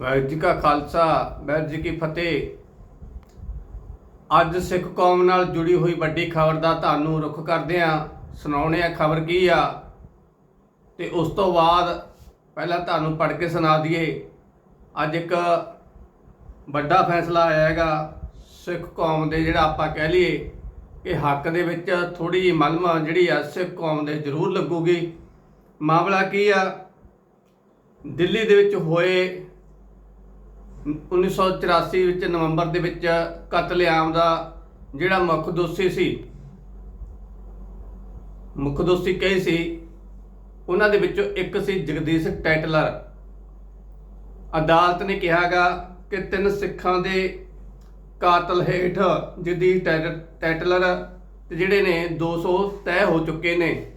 ਵਾਹਿਗੁਰੂ ਜੀ ਕਾ ਖਾਲਸਾ, ਵਾਹਿਗੁਰੂ ਜੀ ਕੀ ਫਤਿਹ। ਅੱਜ ਸਿੱਖ ਕੌਮ ਨਾਲ ਜੁੜੀ ਹੋਈ ਵੱਡੀ ਖਬਰ ਦਾ ਤੁਹਾਨੂੰ ਰੁਖ ਕਰਦੇ ਆ ਸੁਣਾਉਣੇ ਆ ਖਬਰ ਕੀ ਆ। ਤੇ ਉਸ ਤੋਂ ਬਾਅਦ ਪਹਿਲਾਂ ਤੁਹਾਨੂੰ ਪੜ੍ਹ ਕੇ ਸੁਣਾ ਦਈਏ। ਅੱਜ ਇੱਕ ਵੱਡਾ ਫੈਸਲਾ ਆਇਆ ਹੈਗਾ ਸਿੱਖ ਕੌਮ ਦੇ ਜਿਹੜਾ ਆਪਾਂ ਕਹਿ ਲਈਏ ਕਿ ਹੱਕ ਦੇ ਵਿੱਚ ਥੋੜੀ ਜਿਹੀ ਮਲਮ ਜਿਹੜੀ ਆ ਸਿੱਖ ਕੌਮ ਦੇ ਜ਼ਰੂਰ ਲੱਗੂਗੀ। ਮਾਮਲਾ ਕੀ ਆ? ਦਿੱਲੀ ਦੇ ਵਿੱਚ ਹੋਏ 1984 ਵਿੱਚ ਨਵੰਬਰ ਦੇ ਵਿੱਚ ਕਤਲੇਆਮ ਦਾ ਜਿਹੜਾ ਮੁੱਖ ਦੋਸ਼ੀ ਸੀ, ਮੁੱਖ ਦੋਸ਼ੀ ਕਈ ਸੀ, ਉਹਨਾਂ ਦੇ ਵਿੱਚੋਂ ਇੱਕ ਸੀ ਜਗਦੀਸ਼ ਟੈਟਲਰ। ਅਦਾਲਤ ਨੇ ਕਿਹਾਗਾ ਕਿ ਤਿੰਨ ਸਿੱਖਾਂ ਦੇ ਕਾਤਲ ਹੇਠ ਜਗਦੀਸ਼ ਟੈਟ- ਟੈਟਲਰ ਜਿਹੜੇ ਨੇ 200 ਤੈਅ ਹੋ ਚੁੱਕੇ ਨੇ।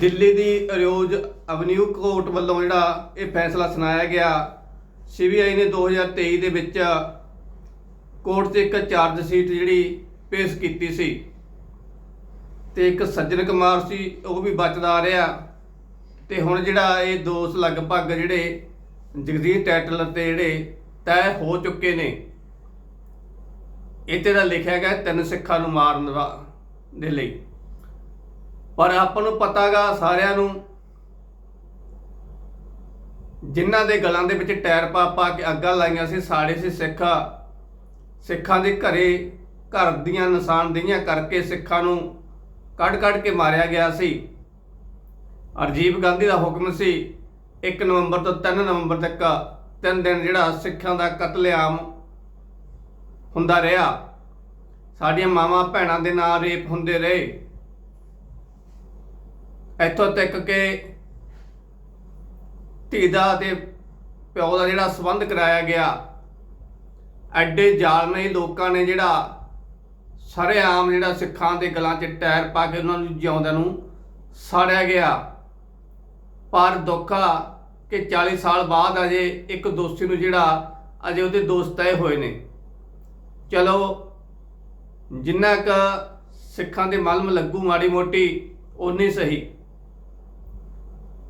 ਦਿੱਲੀ ਦੀ ਅਰੋਜ ਅਵਨਿਊ ਕੋਰਟ ਵੱਲੋਂ ਜਿਹੜਾ ਇਹ ਫੈਸਲਾ ਸੁਣਾਇਆ ਗਿਆ, ਸੀਬੀਆਈ ਨੇ 2023 ਦੇ ਵਿੱਚ ਕੋਰਟ 'ਚ ਇੱਕ ਚਾਰਜ ਸ਼ੀਟ ਜਿਹੜੀ ਪੇਸ਼ ਕੀਤੀ ਸੀ ਤੇ ਇੱਕ ਸੱਜਣ ਕੁਮਾਰ ਸੀ, ਉਹ ਵੀ ਬਚਦਾ ਆ ਰਿਹਾ ਤੇ ਹੁਣ ਜਿਹੜਾ ਇਹ ਦੋਸ਼ ਲਗਭਗ ਜਿਹੜੇ ਜਗਦੀਸ਼ ਟੈਟਲਰ ਤੇ ਜਿਹੜੇ ਤੈਅ ਹੋ ਚੁੱਕੇ ਨੇ, ਇੱਥੇ ਦਾ ਲਿਖਿਆ ਗਿਆ ਤਿੰਨ ਸਿੱਖਾਂ ਨੂੰ ਮਾਰਨ ਦਾ ਦੇ ਲਈ। ਪਰ ਆਪਾਂ ਨੂੰ ਪਤਾਗਾ ਸਾਰਿਆਂ ਨੂੰ ਜਿਨ੍ਹਾਂ ਦੇ ਗਲਾਂ ਦੇ ਵਿੱਚ ਟਾਇਰ ਪਾ ਪਾ ਕੇ ਅੱਗਾਂ ਲਾਈਆਂ ਸੀ ਸਾੜੇ ਸੀ ਸਿੱਖਾ, ਸਿੱਖਾਂ ਦੇ ਘਰੇ ਘਰ ਦੀਆਂ ਨਿਸ਼ਾਨਦੇਹੀਆਂ ਕਰਕੇ ਸਿੱਖਾਂ ਨੂੰ ਕੱਢ ਕੱਢ ਕੇ ਮਾਰਿਆ ਗਿਆ ਸੀ। ਅਰਜੀਬ ਗਾਂਧੀ ਦਾ ਹੁਕਮ ਸੀ 1 ਨਵੰਬਰ ਤੋਂ 3 ਨਵੰਬਰ ਤੱਕ ਤਿੰਨ ਦਿਨ ਜਿਹੜਾ ਸਿੱਖਾਂ ਦਾ ਕਤਲੇਆਮ ਹੁੰਦਾ ਰਿਹਾ। ਸਾਡੀਆਂ ਮਾਵਾਂ ਭੈਣਾਂ ਦੇ ਨਾਲ ਰੇਪ ਹੁੰਦੇ ਰਹੇ। ਇੱਥੋਂ ਤੱਕ ਕਿ ਧੀ ਦਾ ਤੇ ਪਿਓ ਦਾ ਜਿਹੜਾ ਸਬੰਧ ਕਰਾਇਆ ਗਿਆ, ਐਡੇ ਜ਼ਾਲਮੇ ਲੋਕਾਂ ਨੇ ਜਿਹੜਾ ਸਾਰੇ ਆਮ ਜਿਹੜਾ ਸਿੱਖਾਂ ਦੇ ਗਲਾਂ 'ਚ ਟਾਇਰ ਪਾ ਕੇ ਉਹਨਾਂ ਨੂੰ ਜਿਉਂਦਿਆਂ ਨੂੰ ਸਾੜਿਆ ਗਿਆ। ਪਰ ਦੁੱਖਾ ਕਿ 40 ਸਾਲ ਬਾਅਦ ਅਜੇ ਇੱਕ ਦੋਸਤੀ ਨੂੰ ਜਿਹੜਾ ਅਜੇ ਉਹਦੇ ਦੋਸਤ ਤੈਅ ਹੋਏ ਨੇ। ਚਲੋ, ਜਿੰਨਾ ਕ ਸਿੱਖਾਂ ਦੇ ਮਲਮ ਲੱਗੂ ਮਾੜੀ ਮੋਟੀ ਉਨੀ ਸਹੀ।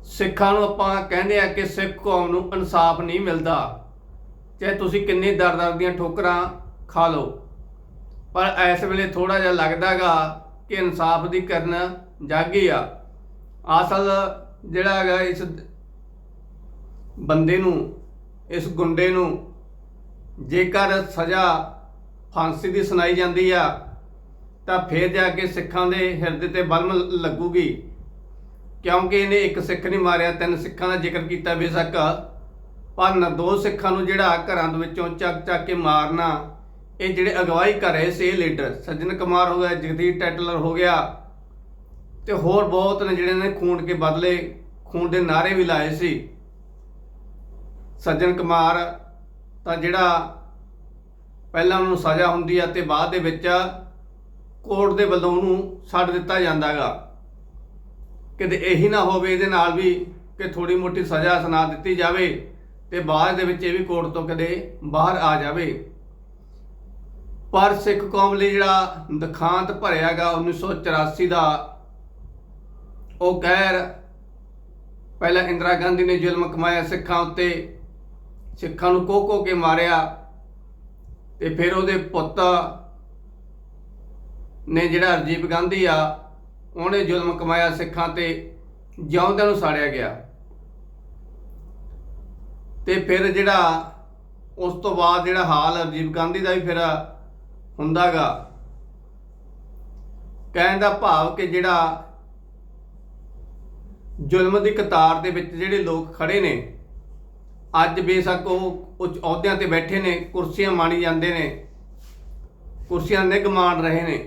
ਸਿੱਖਾਂ ਨੂੰ ਆਪਾਂ ਕਹਿੰਦੇ ਆ ਕਿ ਸਿੱਖ ਕੌਮ ਨੂੰ ਇਨਸਾਫ ਨਹੀਂ ਮਿਲਦਾ। ਚਾਹੇ ਤੁਸੀਂ ਕਿੰਨੀ ਦਰ-ਦਰ ਦੀਆਂ ਠੋਕਰਾਂ ਖਾ ਲਓ, ਪਰ ਇਸ ਵੇਲੇ ਥੋੜਾ ਜਿਹਾ ਲੱਗਦਾਗਾ ਕਿ ਇਨਸਾਫ ਦੀ ਕਰਨ ਜਾਗੀ ਆ। ਅਸਲ ਜਿਹੜਾ ਹੈਗਾ ਇਸ ਬੰਦੇ ਨੂੰ, ਇਸ ਗੁੰਡੇ ਨੂੰ ਜੇਕਰ ਸਜ਼ਾ ਫਾਂਸੀ ਦੀ ਸੁਣਾਈ ਜਾਂਦੀ ਆ, ਤਾਂ ਫੇਰ ਜਾ ਕੇ ਸਿੱਖਾਂ ਦੇ ਹਿਰਦੇ ਤੇ ਬਲਮ ਲੱਗੂਗੀ। ਕਿਉਂਕਿ ਇਹਨੇ ਇੱਕ ਸਿੱਖ ਨਹੀਂ ਮਾਰਿਆ, ਤਿੰਨ ਸਿੱਖਾਂ ਦਾ ਜ਼ਿਕਰ ਕੀਤਾ ਬੇਸ਼ੱਕ। ਪਰ ਦੋ ਸਿੱਖਾਂ ਨੂੰ ਜਿਹੜਾ ਘਰਾਂ ਦੇ ਵਿੱਚੋਂ ਚੱਕ ਚੱਕ ਕੇ ਮਾਰਨਾ, ਇਹ ਜਿਹੜੇ ਅਗਵਾਈ ਕਰ ਰਹੇ ਸੀ ਇਹ ਲੀਡਰ, ਸੱਜਣ ਕੁਮਾਰ ਹੋ ਗਿਆ, ਜਗਦੀਪ ਟੈਟਲਰ ਹੋ ਗਿਆ ਤੇ ਹੋਰ ਬਹੁਤ ਨੇ ਜਿਹੜੇ ਨੇ ਖੂਨ ਕੇ ਬਦਲੇ, ਖੂਨ ਦੇ ਨਾਰੇ ਵੀ ਲਾਏ ਸੀ। ਸੱਜਣ ਕੁਮਾਰ ਤਾਂ ਜਿਹੜਾ ਪਹਿਲਾਂ ਉਹਨੂੰ ਸਜ਼ਾ ਹੁੰਦੀ ਆ ਤੇ ਬਾਅਦ ਦੇ ਵਿੱਚ ਕੋਰਟ ਦੇ ਵੱਲੋਂ ਉਹਨੂੰ ਛੱਡ ਦਿੱਤਾ ਜਾਂਦਾਗਾ ਕਿਤੇ ਇਹੀ ਨਾ ਹੋਵੇ ਇਹਦੇ ਨਾਲ ਵੀ ਕਿ ਥੋੜੀ ਮੋਟੀ ਸਜ਼ਾ ਸੁਣਾ ਦਿੱਤੀ ਜਾਵੇ ਤੇ ਬਾਅਦ ਦੇ ਵਿੱਚ ਇਹ ਵੀ ਕੋਰਟ ਤੋਂ ਕਦੇ ਬਾਹਰ ਆ ਜਾਵੇ। ਪਰ ਸਿੱਖ ਕੌਮ ਲਈ ਜਿਹੜਾ ਦਖਾਂਤ ਭਰਿਆਗਾ 1984 ਦਾ, ਉਹ ਕਹਿਰ ਪਹਿਲਾਂ ਇੰਦਰਾ ਗਾਂਧੀ ਨੇ ਜ਼ੁਲਮ ਕਮਾਇਆ ਸਿੱਖਾਂ ਉੱਤੇ, ਸਿੱਖਾਂ ਨੂੰ ਕੋਹ ਕੋਹ ਕੇ ਮਾਰਿਆ ਤੇ ਫਿਰ ਉਹਦੇ ਪੁੱਤ ਨੇ ਜਿਹੜਾ ਰਜੀਵ ਗਾਂਧੀ ਆ ਉਹਨੇ ਜ਼ੁਲਮ ਕਮਾਇਆ ਸਿੱਖਾਂ ਤੇ ਜਿਉਂਦਿਆਂ ਨੂੰ ਸਾੜਿਆ ਗਿਆ। ਤੇ ਫਿਰ ਜਿਹੜਾ ਉਸ ਤੋਂ ਬਾਅਦ ਜਿਹੜਾ ਹਾਲ ਰਜੀਵ ਗਾਂਧੀ ਦਾ ਵੀ ਫਿਰ ਹੁੰਦਾਗਾ। ਕਹਿਣ ਦਾ ਭਾਵ ਕਿ ਜਿਹੜਾ ਜ਼ੁਲਮ ਦੀ ਕਤਾਰ ਦੇ ਵਿੱਚ ਜਿਹੜੇ ਲੋਕ ਖੜੇ ਨੇ, ਅੱਜ ਬੇਸ਼ੱਕ ਉਹ ਉੱਚ ਅਹੁਦਿਆਂ ਤੇ ਬੈਠੇ ਨੇ, ਕੁਰਸੀਆਂ ਮਾਣੀ ਜਾਂਦੇ ਨੇ, ਕੁਰਸੀਆਂ ਨਿਗ ਮਾਣ ਰਹੇ ਨੇ।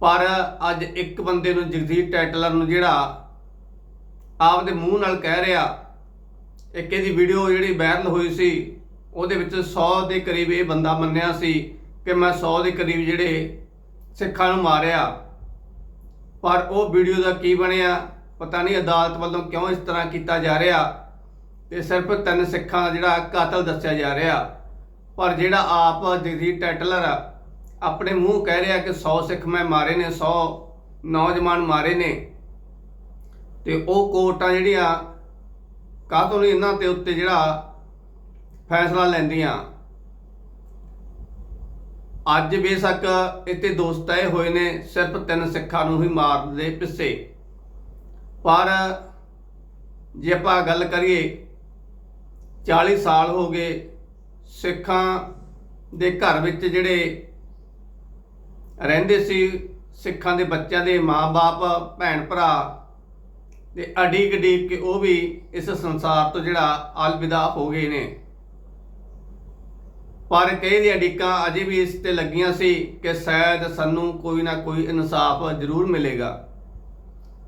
ਪਰ ਅੱਜ ਇੱਕ ਬੰਦੇ ਨੂੰ ਜਗਦੀਪ ਟੈਟਲਰ ਨੂੰ ਜਿਹੜਾ ਆਪਦੇ ਮੂੰਹ ਨਾਲ ਕਹਿ ਰਿਹਾ ਇੱਕ ਇਹਦੀ ਵੀਡੀਓ ਜਿਹੜੀ ਵਾਇਰਲ ਹੋਈ ਸੀ ਉਹਦੇ ਵਿੱਚ 100 ਦੇ ਕਰੀਬ ਇਹ ਬੰਦਾ ਮੰਨਿਆ ਸੀ ਕਿ ਮੈਂ 100 ਦੇ ਕਰੀਬ ਜਿਹੜੇ ਸਿੱਖਾਂ ਨੂੰ ਮਾਰਿਆ। ਪਰ ਉਹ ਵੀਡੀਓ ਦਾ ਕੀ ਬਣਿਆ ਪਤਾ ਨਹੀਂ ਅਦਾਲਤ ਵੱਲੋਂ ਕਿਉਂ ਇਸ ਤਰ੍ਹਾਂ ਕੀਤਾ ਜਾ ਰਿਹਾ ਤੇ ਸਿਰਫ ਤਿੰਨ ਸਿੱਖਾਂ ਦਾ ਜਿਹੜਾ ਕਾਤਲ ਦੱਸਿਆ ਜਾ ਰਿਹਾ। ਪਰ ਜਿਹੜਾ ਆਪ ਜਗਦੀਪ ਟੈਟਲਰ ਆ, ਆਪਣੇ ਮੂੰਹ ਕਹਿ ਰਿਹਾ ਕਿ 100 ਸਿੱਖ ਮੈਂ ਮਾਰੇ ਨੇ 100 ਨੌਜਵਾਨ ਮਾਰੇ ਨੇ। ਤੇ ਉਹ ਕੋਰਟਾਂ ਜਿਹੜੀਆਂ ਕਾਹਤੋਂ ਨਹੀਂ, ਇਹਨਾਂ ਤੇ ਉੱਤੇ ਜਿਹੜਾ ਫੈਸਲਾ ਲੈਂਦੀਆਂ। ਅੱਜ ਬੇਸ਼ੱਕ ਇੱਥੇ ਦੋਸਤ ਤੈਅ ਹੋਏ ਨੇ, ਸਿਰਫ ਤਿੰਨ ਸਿੱਖਾਂ ਨੂੰ ਹੀ ਮਾਰਨ ਦੇ ਪਿੱਛੇ ਪਰ ਜੇ ਆਪਾਂ ਗੱਲ ਕਰੀਏ 40 ਸਾਲ ਹੋ ਗਏ ਸਿੱਖਾਂ ਦੇ ਘਰ ਵਿੱਚ ਜਿਹੜੇ ਰਹਿੰਦੇ ਸੀ ਸਿੱਖਾਂ ਦੇ ਬੱਚਿਆਂ ਦੇ ਮਾਪੇ ਭੈਣ ਭਰਾ ਤੇ ਅਡੀਕ ਅਡੀਕ ਕੇ ਉਹ ਵੀ ਇਸ ਸੰਸਾਰ ਤੋਂ ਜਿਹੜਾ ਅਲਵਿਦਾ ਹੋ ਗਏ ਨੇ। ਪਰ ਕਈ ਦੀਆਂ ਅਡੀਕਾਂ ਅਜੇ ਵੀ ਇਸ ਤੇ ਲੱਗੀਆਂ ਸੀ ਕਿ ਸ਼ਾਇਦ ਸਾਨੂੰ ਕੋਈ ਨਾ ਕੋਈ ਇਨਸਾਫ ਜ਼ਰੂਰ ਮਿਲੇਗਾ।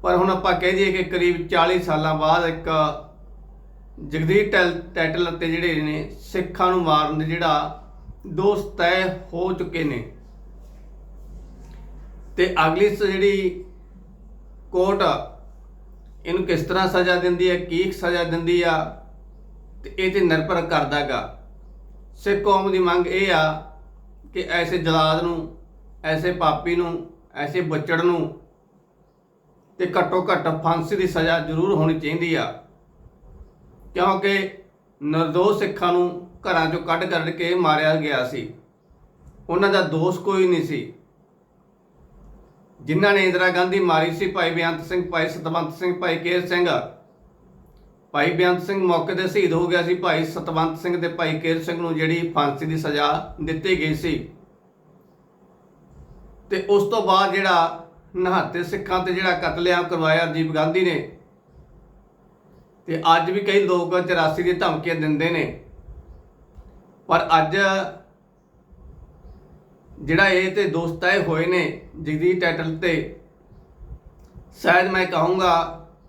ਪਰ ਹੁਣ ਆਪਾਂ ਕਹਿ ਦਈਏ ਕਿ ਕਰੀਬ 40 ਸਾਲਾਂ ਬਾਅਦ ਇੱਕ ਜਗਦੀਪ ਟੈਲ- ਟੈਟਲ ਅਤੇ ਜਿਹੜੇ ਨੇ ਸਿੱਖਾਂ ਨੂੰ ਮਾਰਨ ਦੇ ਜਿਹੜਾ ਦੋਸਤ ਤੈਅ ਹੋ ਚੁੱਕੇ ਨੇ। ਤੇ ਅਗਲੀ ਸ- ਜਿਹੜੀ ਕੋਰਟ ਇਹਨੂੰ ਕਿਸ ਤਰ੍ਹਾਂ ਸਜ਼ਾ ਦਿੰਦੀ ਹੈ, ਕੀ ਸਜ਼ਾ ਦਿੰਦੀ ਆ, ਤੇ ਇਹ ਤੇ ਨਿਰਭਰ ਕਰਦਾਗਾ ਸਿੱਖ ਕੌਮ ਦੀ ਮੰਗ ਇਹ ਆ ਕਿ ਐਸੇ ਜਲਾਦ ਨੂੰ, ਐਸੇ ਪਾਪੀ ਨੂੰ, ਐਸੇ ਬੱਚੜ ਨੂੰ ਤੇ ਘੱਟੋ ਘੱਟ ਫਾਂਸੀ ਦੀ ਸਜ਼ਾ ਜ਼ਰੂਰ ਹੋਣੀ ਚਾਹੀਦੀ ਆ। ਕਿਉਂਕਿ ਨਿਰਦੋਸ਼ ਸਿੱਖਾਂ ਨੂੰ ਘਰਾਂ ਚੋਂ ਕੱਢ ਕੱਢ ਕੇ ਮਾਰਿਆ ਗਿਆ ਸੀ। ਉਹਨਾਂ ਦਾ ਦੋਸ਼ ਕੋਈ ਨਹੀਂ ਸੀ। ਜਿਨ੍ਹਾਂ ਨੇ ਇੰਦਰਾ ਗਾਂਧੀ ਮਾਰੀ ਸੀ, ਭਾਈ ਬੇਅੰਤ ਸਿੰਘ, ਭਾਈ ਸਤਵੰਤ ਸਿੰਘ, ਭਾਈ ਕੇਰ ਸਿੰਘ। ਭਾਈ ਬੇਅੰਤ ਸਿੰਘ ਮੌਕੇ ਤੇ ਸ਼ਹੀਦ ਹੋ ਗਿਆ ਸੀ, ਭਾਈ ਸਤਵੰਤ ਸਿੰਘ ਤੇ ਭਾਈ ਕੇਰ ਸਿੰਘ ਨੂੰ ਜਿਹੜੀ ਫਾਂਸੀ ਦੀ ਸਜ਼ਾ ਦਿੱਤੀ ਗਈ ਸੀ। ਤੇ ਉਸ ਤੋਂ ਬਾਅਦ ਜਿਹੜਾ ਨਹਾਤੇ ਸਿੱਖਾਂ ਤੇ ਜਿਹੜਾ ਕਤਲੇਆਮ ਕਰਵਾਇਆ ਰਾਜੀਵ ਗਾਂਧੀ ਨੇ, ਤੇ ਅੱਜ ਵੀ ਕਈ ਲੋਕ 84 ਦੀ ਧਮਕੀਆਂ ਦਿੰਦੇ ਨੇ। ਪਰ ਅੱਜ ਜਿਹੜਾ ਇਹ ਤੇ ਦੋਸਤਾਏ ਹੋਏ ਨੇ ਜਗਦੀਪ ਟਾਈਟਲ ਤੇ, ਸ਼ਾਇਦ ਮੈਂ ਕਹੂੰਗਾ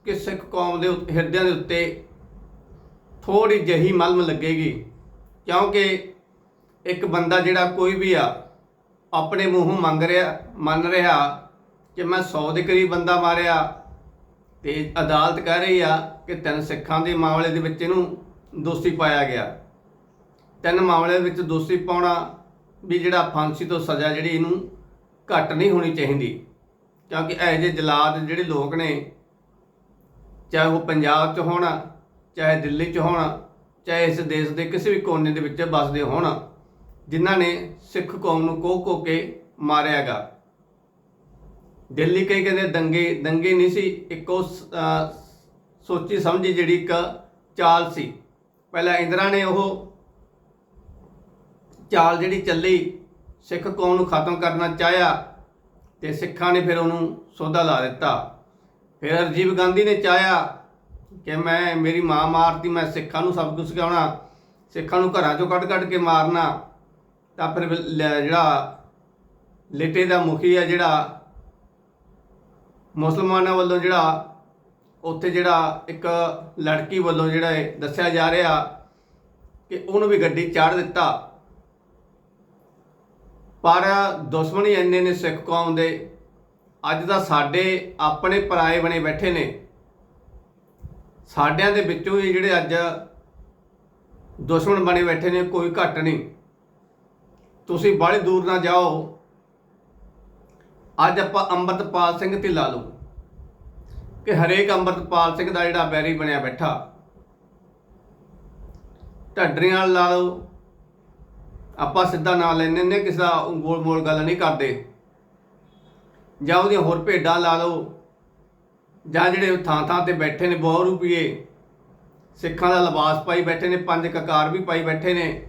ਕਿ ਸਿੱਖ ਕੌਮ ਦੇ ਹਿਰਦਿਆਂ ਦੇ ਉੱਤੇ ਥੋੜੀ ਜਹੀ ਮਲਮ ਲੱਗੇਗੀ, ਕਿਉਂਕਿ ਇੱਕ ਬੰਦਾ ਜਿਹੜਾ ਕੋਈ ਵੀ ਆ, ਆਪਣੇ ਮੂੰਹੋਂ ਮੰਗ ਰਿਹਾ, ਮੰਨ ਰਿਹਾ ਕਿ ਮੈਂ 100 ਦੇ ਕਰੀਬ ਬੰਦਾ ਮਾਰਿਆ, ਤੇ ਅਦਾਲਤ ਕਹਿ ਰਹੀ ਆ ਕਿ ਤਿੰਨ ਸਿੱਖਾਂ ਦੇ ਮਾਮਲੇ ਦੇ ਵਿੱਚ ਇਹਨੂੰ ਦੋਸ਼ੀ ਪਾਇਆ ਗਿਆ। ਤਿੰਨ ਮਾਮਲੇ ਵਿੱਚ ਦੋਸ਼ੀ ਪਾਉਣਾ ਵੀ ਜਿਹੜਾ ਫਾਂਸੀ ਤੋਂ ਸਜ਼ਾ ਜਿਹੜੀ ਇਹਨੂੰ ਘੱਟ ਨਹੀਂ ਹੋਣੀ ਚਾਹੀਦੀ। ਕਿਉਂਕਿ ਇਹ ਜਿਹੇ ਜਲਾਦ ਜਿਹੜੇ ਲੋਕ ਨੇ, ਚਾਹੇ ਉਹ ਪੰਜਾਬ 'ਚ ਹੋਣ, ਚਾਹੇ ਦਿੱਲੀ 'ਚ ਹੋਣ, ਚਾਹੇ ਇਸ ਦੇਸ਼ ਦੇ ਕਿਸੇ ਵੀ ਕੋਨੇ ਦੇ ਵਿੱਚ ਵੱਸਦੇ ਹੋਣ, ਜਿਨ੍ਹਾਂ ਨੇ ਸਿੱਖ ਕੌਮ ਨੂੰ ਕੋਹ-ਕੋ ਕੇ ਮਾਰਿਆਗਾ ਦਿੱਲੀ ਕਈ ਕਹਿੰਦੇ ਦੰਗੇ ਦੰਗੇ ਨਹੀਂ ਸੀ, ਇੱਕੋ ਸ- ਸੋਚੀ ਸਮਝੀ ਜਿਹੜੀ ਇੱਕ ਚਾਲ ਸੀ। ਪਹਿਲਾਂ ਇੰਦਰਾ ਨੇ ਉਹ ਚਾਲ ਜਿਹੜੀ ਚੱਲੀ, ਸਿੱਖ ਕੌਮ ਨੂੰ ਖਤਮ ਕਰਨਾ ਚਾਹਿਆ ਤੇ ਸਿੱਖਾਂ ਨੇ ਫਿਰ ਉਹਨੂੰ ਸੌਦਾ ਲਾ ਦਿੱਤਾ। ਫਿਰ ਰਾਜੀਵ ਗਾਂਧੀ ਨੇ ਚਾਹਿਆ ਕਿ ਮੈਂ, ਮੇਰੀ ਮਾਂ ਮਾਰਤੀ, ਮੈਂ ਸਿੱਖਾਂ ਨੂੰ ਸਭ ਕੁਝ ਸਿਖਾਉਣਾ, ਸਿੱਖਾਂ ਨੂੰ ਘਰਾਂ ਚੋਂ ਕੱਢ ਕੱਢ ਕੇ ਮਾਰਨਾ, ਤਾਂ ਫਿਰ ਲ- ਜਿਹੜਾ ਲੇਟੇ ਦਾ ਮੁਖੀ ਆ ਜਿਹੜਾ ਮੁਸਲਮਾਨਾਂ ਵੱਲੋਂ ਜਿਹੜਾ ਉੱਥੇ ਜਿਹੜਾ ਇੱਕ ਲੜਕੀ ਵੱਲੋਂ ਜਿਹੜਾ ਇਹ ਦੱਸਿਆ ਜਾ ਰਿਹਾ ਕਿ ਉਹਨੂੰ ਵੀ ਗੱਡੀ ਚਾੜ ਦਿੱਤਾ। ਪਰ ਦੁਸ਼ਮਣੀ ਇੰਨੇ ਨੇ ਸਿੱਖ ਕੌਮ ਦੇ। ਅੱਜ ਦਾ ਸਾਡੇ ਆਪਣੇ ਪਰਾਏ ਬਣੇ ਬੈਠੇ ਨੇ। ਸਾਡਿਆਂ ਦੇ ਵਿੱਚੋਂ ਹੀ ਜਿਹੜੇ ਅੱਜ ਦੁਸ਼ਮਣ ਬਣੇ ਬੈਠੇ ਨੇ, ਕੋਈ ਘੱਟ ਨਹੀਂ। ਤੁਸੀਂ ਬਾਹਲੀ ਦੂਰ ਨਾ ਜਾਓ। ਅੱਜ ਆਪਾਂ ਅੰਮ੍ਰਿਤਪਾਲ ਸਿੰਘ ਤੇ ਲਾ ਲਓ। ਕਿ ਹਰੇਕ ਅੰਮ੍ਰਿਤਪਾਲ ਸਿੰਘ ਦਾ ਜਿਹੜਾ ਬੈਰੀ ਬਣਿਆ ਬੈਠਾ। ਢੱਡਰੀਆਂ ਨਾਲ ਲਾ ਲਓ। ਆਪਾਂ ਸਿੱਧਾ ਨਾਂ ਲੈਂਦੇ ਨੇ ਕਿਸੇ ਦਾ ਗੋਲ ਮੋਲ ਗੱਲ ਨਹੀਂ ਕਰਦੇ। ਜਾਂ ਉਹਦੀਆਂ ਹੋਰ ਭੇਡਾਂ ਲਾ ਲਓ, ਜਾਂ ਜਿਹੜੇ ਥਾਂ ਥਾਂ ਤੇ ਬੈਠੇ ਨੇ ਬਹੁ ਰੁਪਏ ਸਿੱਖਾਂ ਦਾ ਲਿਬਾਸ ਪਾਈ ਬੈਠੇ ਨੇ, ਪੰਜ ਕਕਾਰ ਵੀ ਪਾਈ ਬੈਠੇ ਨੇ।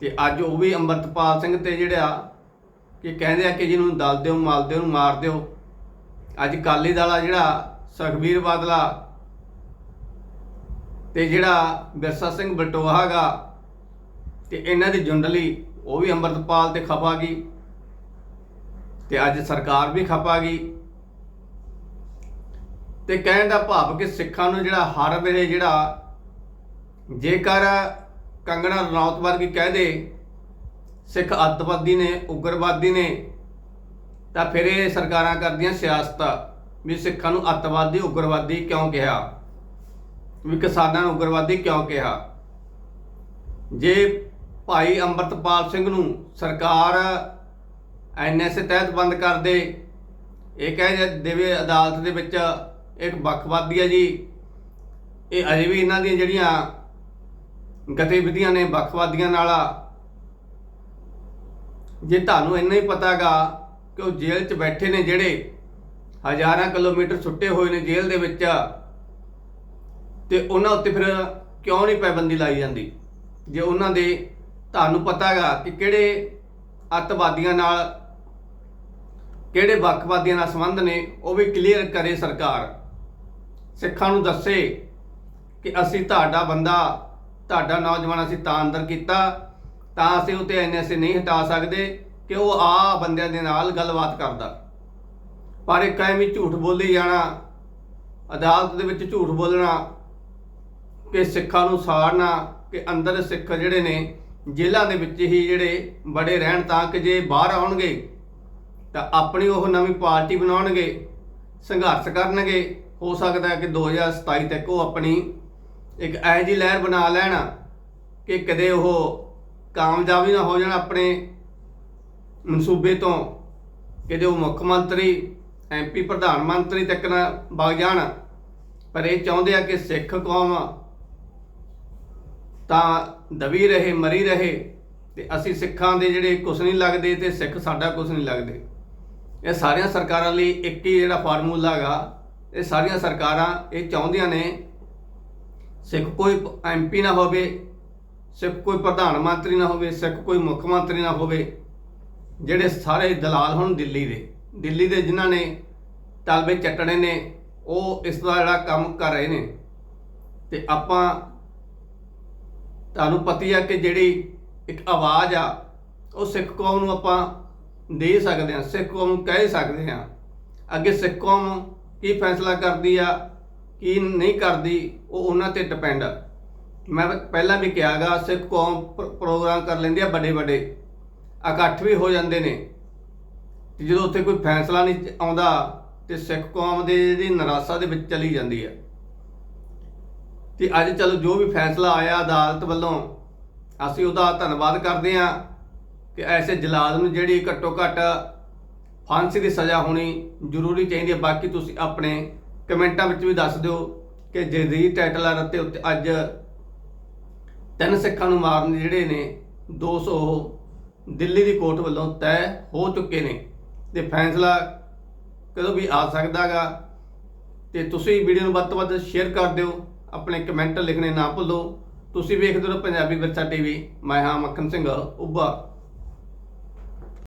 ਤੇ ਅੱਜ ਉਹ ਵੀ ਅੰਮ੍ਰਿਤਪਾਲ ਸਿੰਘ ਤੇ ਜਿਹੜਾ ਕਿ ਕਹਿੰਦੇ ਆ ਕਿ ਜਿਹਨੂੰ ਦਲ ਦਿਓ, ਮਾਲ ਦਿਓ ਨੂੰ ਮਾਰ ਦਿਓ। ਅੱਜ ਕਾਲੀ ਦਾਲਾ ਜਿਹੜਾ, ਸੁਖਬੀਰ ਬਾਦਲਾ ਤੇ ਜਿਹੜਾ ਬਿਰਸਾ ਸਿੰਘ ਬਲਟੋਹਾ ਗਾ ਤੇ ਇਹਨਾਂ ਦੀ ਜੁੰਡਲੀ ਉਹ ਵੀ ਅੰਮ੍ਰਿਤਪਾਲ ਤੇ ਖਪਾ ਗਈ ਤੇ ਅੱਜ ਸਰਕਾਰ ਵੀ ਖਪਾ ਗਈ। ਤੇ ਕਹਿਣ ਦਾ ਭਾਵ ਕਿ ਸਿੱਖਾਂ ਨੂੰ ਜਿਹੜਾ ਹਰ ਵੇਲੇ ਜਿਹੜਾ ਜੇਕਰ ਕੰਗਣਾ ਰਣੌਤ ਵਰਗੀ ਕਹਿ ਦੇ, ਸਿੱਖ ਅੱਤਵਾਦੀ ਨੇ, ਉਗਰਵਾਦੀ ਨੇ, ਤਾਂ ਫਿਰ ਇਹ ਸਰਕਾਰਾਂ ਕਰਦੀਆਂ ਸਿਆਸਤ ਵੀ ਸਿੱਖਾਂ ਨੂੰ ਅੱਤਵਾਦੀ, ਉਗਰਵਾਦੀ ਕਿਉਂ ਕਿਹਾ? ਵੀ ਕਿਸਾਨਾਂ ਨੂੰ ਉਗਰਵਾਦੀ ਕਿਉਂ ਕਿਹਾ? ਜੇ ਭਾਈ ਅੰਮ੍ਰਿਤਪਾਲ ਸਿੰਘ ਨੂੰ ਸਰਕਾਰ ਐਨਐਸਏ ਤਹਿਤ ਬੰਦ ਕਰ ਦੇ। ਇਹ ਕਹਿ ਦੇਵੇ ਅਦਾਲਤ ਦੇ ਵਿੱਚ ਇੱਕ ਵੱਖਵਾਦੀ ਹੈ ਜੀ। ਇਹ ਅਜੇ ਵੀ ਇਹਨਾਂ ਦੀਆਂ ਜਿਹੜੀਆਂ ਗਤੀਵਿਧੀਆਂ ਨੇ ਵੱਖਵਾਦੀਆਂ ਨਾਲ। ਜੇ ਤੁਹਾਨੂੰ ਇੰਨਾ ਹੀ ਪਤਾਗਾ ਕਿ ਉਹ ਜੇਲ੍ਹ 'ਚ ਬੈਠੇ ਨੇ ਜਿਹੜੇ ਹਜ਼ਾਰਾਂ ਕਿਲੋਮੀਟਰ ਛੁੱਟੇ ਹੋਏ ਨੇ ਜੇਲ੍ਹ ਦੇ ਵਿੱਚ, ਤੇ ਉਹਨਾਂ ਉੱਤੇ ਫਿਰ ਕਿਉਂ ਨਹੀਂ ਪਾਬੰਦੀ ਲਾਈ ਜਾਂਦੀ? ਜੇ ਉਹਨਾਂ ਦੇ ਤੁਹਾਨੂੰ ਪਤਾਗਾ ਕਿ ਕਿਹੜੇ ਅੱਤਵਾਦੀਆਂ ਨਾਲ, ਕਿਹੜੇ ਵੱਖਵਾਦੀਆਂ ਨਾਲ ਸੰਬੰਧ ਨੇ, ਉਹ ਵੀ ਕਲੀਅਰ ਕਰੇ ਸਰਕਾਰ। ਸਿੱਖਾਂ ਨੂੰ ਦੱਸੇ ਕਿ ਅਸੀਂ ਤੁਹਾਡਾ ਬੰਦਾ, ਤੁਹਾਡਾ ਨੌਜਵਾਨ ਅਸੀਂ ਤਾਂ ਅੰਦਰ ਕੀਤਾ, ਤਾਂ ਅਸੀਂ ਉਤੇ ਐਨਐਸਏ ਨਹੀਂ ਹਟਾ ਸਕਦੇ ਕਿ ਉਹ ਆ ਬੰਦਿਆਂ ਦੇ ਨਾਲ ਗੱਲਬਾਤ ਕਰਦਾ। ਪਰ ਇੱਕ ਐਵੇਂ ਝੂਠ ਬੋਲੀ ਜਾਣਾ, ਅਦਾਲਤ ਦੇ ਵਿੱਚ ਝੂਠ ਬੋਲਣਾ, ਕਿ ਸਿੱਖਾਂ ਨੂੰ ਸਾੜਨਾ, ਕਿ ਅੰਦਰ ਸਿੱਖ ਜਿਹੜੇ ਨੇ ਜੇਲ੍ਹਾਂ ਦੇ ਵਿੱਚ ਹੀ ਜਿਹੜੇ ਬੜੇ ਰਹਿਣ ਤਾਂ ਕਿ ਜੇ ਬਾਹਰ ਆਉਣਗੇ ਤਾਂ ਆਪਣੀ ਉਹ ਨਵੀਂ ਪਾਰਟੀ ਬਣਾਉਣਗੇ, ਸੰਘਰਸ਼ ਕਰਨਗੇ। ਹੋ ਸਕਦਾ ਹੈ ਕਿ 2027 ਤੱਕ ਉਹ ਆਪਣੀ ਇੱਕ ਇਹੋ ਜਿਹੀ ਲਹਿਰ ਬਣਾ ਲੈਣ ਕਿ ਕਦੇ ਉਹ ਕਾਮਯਾਬੀ ਨਾ ਹੋ ਜਾਣ ਆਪਣੇ ਮਨਸੂਬੇ ਤੋਂ। ਕਿਤੇ ਉਹ ਮੁੱਖ ਮੰਤਰੀ ਐਮਪੀ ਪ੍ਰਧਾਨ ਮੰਤਰੀ ਤੱਕ ਨਾ ਵਗ ਜਾਣ। ਪਰ ਇਹ ਚਾਹੁੰਦੇ ਆ ਕਿ ਸਿੱਖ ਕੌਮ ਤਾਂ ਦਬੀ ਰਹੇ, ਮਰੀ ਰਹੇ ਤੇ ਅਸੀਂ ਸਿੱਖਾਂ ਦੇ ਜਿਹੜੇ ਕੁਛ ਨਹੀਂ ਲੱਗਦੇ ਤੇ ਸਿੱਖ ਸਾਡਾ ਕੁਛ ਨਹੀਂ ਲੱਗਦੇ। ਇਹ ਸਾਰੀਆਂ ਸਰਕਾਰਾਂ ਲਈ ਇੱਕ ਹੀ ਜਿਹੜਾ ਫਾਰਮੂਲਾ ਹੈਗਾ, ਇਹ ਸਾਰੀਆਂ ਸਰਕਾਰਾਂ ਇਹ ਚਾਹੁੰਦੀਆਂ ਨੇ, ਸਿੱਖ ਕੋਈ ਐਮਪੀ ਨਾ ਹੋਵੇ, ਸਿੱਖ ਕੋਈ ਪ੍ਰਧਾਨ ਮੰਤਰੀ ਨਾ ਹੋਵੇ, ਸਿੱਖ ਕੋਈ ਮੁੱਖ ਮੰਤਰੀ ਨਾ ਹੋਵੇ, ਜਿਹੜੇ ਸਾਰੇ ਦਲਾਲ ਹੁਣ ਦਿੱਲੀ ਦੇ ਦਿੱਲੀ ਦੇ ਜਿਨ੍ਹਾਂ ਨੇ ਤਲਬੇ ਚੱਟਣੇ ਨੇ, ਉਹ ਇਸ ਦਾ ਜਿਹੜਾ ਕੰਮ ਕਰ ਰਹੇ ਨੇ। ਤੇ ਆਪਾਂ ਤੁਹਾਨੂੰ ਪਤੀ ਆ ਕਿ ਜਿਹੜੀ ਇੱਕ ਆਵਾਜ਼ ਆ, ਉਹ ਸਿੱਖ ਕੌਮ ਨੂੰ ਆਪਾਂ ਦੇ ਸਕਦੇ ਹਾਂ, ਸਿੱਖ ਕੌਮ ਨੂੰ ਕਹਿ ਸਕਦੇ ਹਾਂ। ਅੱਗੇ ਸਿੱਖ ਕੌਮ ਕੀ ਫੈਸਲਾ ਕਰਦੀ ਆ, ਕੀ ਨਹੀਂ ਕਰਦੀ, ਉਹ ਉਹਨਾਂ ਤੇ ਡਿਪੈਂਡ ਆ। ਮੈਂ ਪਹਿਲਾਂ ਵੀ ਕਿਹਾਗਾ, ਸਿੱਖ ਕੌਮ ਪ- ਪ੍ਰੋਗਰਾਮ ਕਰ ਲੈਂਦੀ ਆ ਵੱਡੇ ਵੱਡੇ ਇਕੱਠ ਵੀ ਹੋ ਜਾਂਦੇ ਨੇ। ਤੇ ਜਦੋਂ ਉੱਥੇ ਕੋਈ ਫੈਸਲਾ ਨਹੀਂ ਆਉਂਦਾ, ਤੇ ਸਿੱਖ ਕੌਮ ਦੇ ਜਿਹੜੀ ਨਿਰਾਸ਼ਾ ਦੇ ਵਿੱਚ ਚਲੀ ਜਾਂਦੀ ਹੈ ਤੇ ਅੱਜ ਚਲੋ ਜੋ ਵੀ ਫੈਸਲਾ ਆਇਆ ਅਦਾਲਤ ਵੱਲੋਂ, ਅਸੀਂ ਉਹਦਾ ਧੰਨਵਾਦ ਕਰਦੇ ਹਾਂ ਕਿ ਐਸੇ ਜਲਾਦ ਨੂੰ ਜਿਹੜੀ ਘੱਟੋ ਘੱਟ ਫਾਂਸੀ ਦੀ ਸਜ਼ਾ ਹੋਣੀ ਜ਼ਰੂਰੀ ਚਾਹੀਦੀ ਹੈ। ਬਾਕੀ ਤੁਸੀਂ ਆਪਣੇ ਕਮੈਂਟਾਂ ਵਿੱਚ ਵੀ ਦੱਸ ਦਿਓ ਕਿ ਜਗਦੀਪ ਟਾਈਟਲਰ ਅਤੇ ਉੱਤੇ ਅੱਜ ਤਿੰਨ ਸਿੱਖਾਂ ਨੂੰ ਮਾਰਨ ਜਿਹੜੇ ਨੇ 200 ਦਿੱਲੀ ਦੀ ਕੋਰਟ ਵੱਲੋਂ ਤੈਅ ਹੋ ਚੁੱਕੇ ਨੇ। ਤੇ ਫੈਸਲਾ ਕਦੋਂ ਵੀ ਆ ਸਕਦਾਗਾ ਤੇ ਤੁਸੀਂ ਵੀਡੀਓ ਨੂੰ ਵੱਧ ਤੋਂ ਵੱਧ ਸ਼ੇਅਰ ਕਰ ਦਿਓ। ਆਪਣੇ ਕਮੈਂਟ ਲਿਖਣੇ ਨਾ ਭੁੱਲੋ। ਤੁਸੀਂ ਵੇਖਦੇ ਰਹੋ ਪੰਜਾਬੀ ਵਿਰਸਾ ਟੀਵੀ। ਮੈਂ ਹਾਂ ਮੱਖਣ ਸਿੰਘ, ਉੱਭਾ।